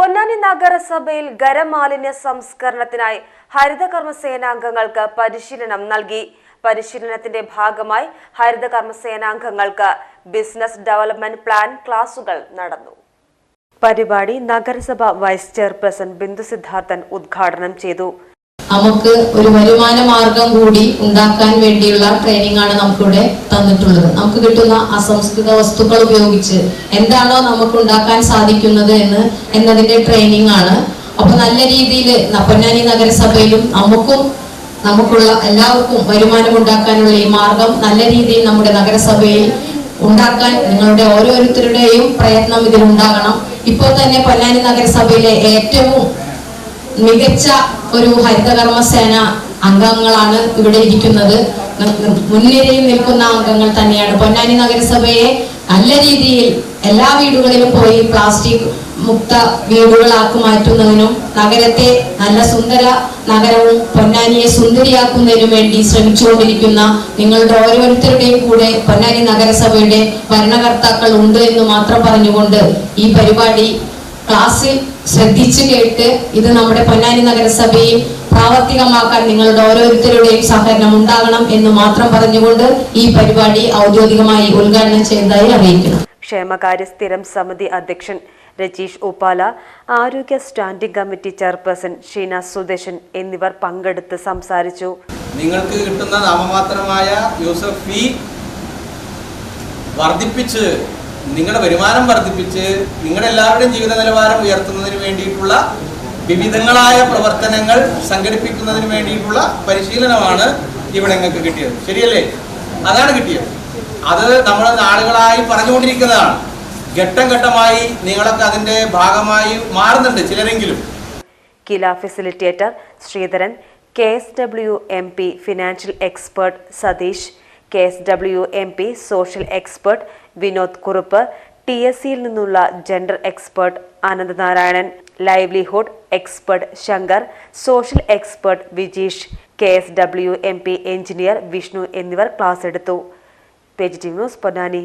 പൊന്നാനി നഗരസഭയിൽ ഖരമാലിന്യ സംസ്കരണത്തിനായി ഹരിതകർമ്മ സേനാംഗങ്ങൾക്ക് പരിശീലനം നൽകി. പരിശീലനത്തിന്റെ ഭാഗമായി ഹരിതകർമ്മ സേനാംഗങ്ങൾക്ക് ബിസിനസ് ഡെവലപ്മെന്റ് പ്ലാൻ ക്ലാസുകൾ നടന്നു. പരിപാടി നഗരസഭ വൈസ് ചെയർപേഴ്സൺ ബിന്ദു സിദ്ധാർത്ഥൻ ഉദ്ഘാടനം ചെയ്തു. നമുക്ക് ഒരു വരുമാന മാർഗം കൂടി ഉണ്ടാക്കാൻ വേണ്ടിയുള്ള ട്രെയിനിങ് ആണ് നമുക്കിവിടെ തന്നിട്ടുള്ളത്. നമുക്ക് കിട്ടുന്ന അസംസ്കൃത വസ്തുക്കൾ ഉപയോഗിച്ച് എന്താണോ നമുക്ക് ഉണ്ടാക്കാൻ സാധിക്കുന്നത് എന്ന് എന്നതിന്റെ ട്രെയിനിങ് ആണ്. അപ്പൊ നല്ല രീതിയിൽ പൊന്നാനി നഗരസഭയിലും നമുക്കും നമുക്കുള്ള എല്ലാവർക്കും വരുമാനം ഉണ്ടാക്കാനുള്ള ഈ മാർഗം നല്ല രീതിയിൽ നമ്മുടെ നഗരസഭയിൽ ഉണ്ടാക്കാൻ നിങ്ങളുടെ ഓരോരുത്തരുടെയും പ്രയത്നം ഇതിൽ ഉണ്ടാകണം ഇപ്പോൾ തന്നെ പൊന്നാനി നഗരസഭയിലെ ഏറ്റവും മികച്ച ഒരു ഹരിതകർമ്മ സേന അംഗങ്ങളാണ് ഇവിടെ ഇരിക്കുന്നത്. മുൻനിരയിൽ നിൽക്കുന്ന അംഗങ്ങൾ തന്നെയാണ്. പൊന്നാനി നഗരസഭയെ നല്ല രീതിയിൽ എല്ലാ വീടുകളിലും പോയി പ്ലാസ്റ്റിക് മുക്ത വീടുകളാക്കി മാറ്റുന്നതിനും നഗരത്തെ നല്ല സുന്ദര നഗരവും പൊന്നാനിയെ സുന്ദരിയാക്കുന്നതിനും വേണ്ടി ശ്രമിച്ചുകൊണ്ടിരിക്കുന്ന നിങ്ങളുടെ ഓരോരുത്തരുടെയും കൂടെ പൊന്നാനി നഗരസഭയുടെ ഭരണകർത്താക്കൾ ഉണ്ട് എന്ന് മാത്രം പറഞ്ഞുകൊണ്ട് ഈ പരിപാടി ക്ലാസ്സിൽ ശ്രദ്ധിച്ചു കേട്ട് ഇത് നമ്മുടെ പൊന്നാനി നഗരസഭയിൽ പ്രാവർത്തികമാക്കാൻ നിങ്ങളുടെ ഓരോരുത്തരുടെയും സഹകരണം ഉണ്ടാകണം എന്ന് മാത്രം പറഞ്ഞുകൊണ്ട് ഈ പരിപാടി ഔദ്യോഗികമായി ഉദ്ഘാടനം ചെയ്തതായി അറിയിക്കുന്നു. ക്ഷേമകാര്യ സ്ഥിരം സമിതി അധ്യക്ഷൻ രജീഷ് ഉപ്പാല ആരോഗ്യ standing committee chairperson Sheena Sudesan എന്നിവർ പങ്കെടുത്ത് സംസാരിച്ചു. നിങ്ങൾക്ക് കിട്ടുന്ന നാമമാത്രമായ യൂസഫ് ഫീ വർദ്ധിപ്പിച്ച് നിങ്ങളുടെ വരുമാനം വർദ്ധിപ്പിച്ച് നിങ്ങളുടെ എല്ലാവരുടെയും ജീവിത നിലവാരം ഉയർത്തുന്നതിന് വേണ്ടിയിട്ടുള്ള വിവിധങ്ങളായ പ്രവർത്തനങ്ങൾ സംഘടിപ്പിക്കുന്നതിന് വേണ്ടിയിട്ടുള്ള പരിശീലനമാണ് ഇവിടെ നിങ്ങൾക്ക് കിട്ടിയത്. ശരിയല്ലേ? അതാണ് കിട്ടിയത്. അത് നമ്മൾ നാളുകളായി പറഞ്ഞുകൊണ്ടിരിക്കുന്നതാണ്. ഘട്ടം ഘട്ടമായി നിങ്ങളൊക്കെ അതിന്റെ ഭാഗമായി മാറുന്നുണ്ട് ചിലരെങ്കിലും. Kila facilitator Sreedharan K S W M P financial expert Satheesh K S W M P social expert Vinod Kurup T S സിയിൽ നിന്നുള്ള gender expert Ananthanarayanan livelihood expert Shankar social expert Vijeesh K S W M P engineer Vishnu എന്നിവർ class എടുത്തു. Page T news Ponnani.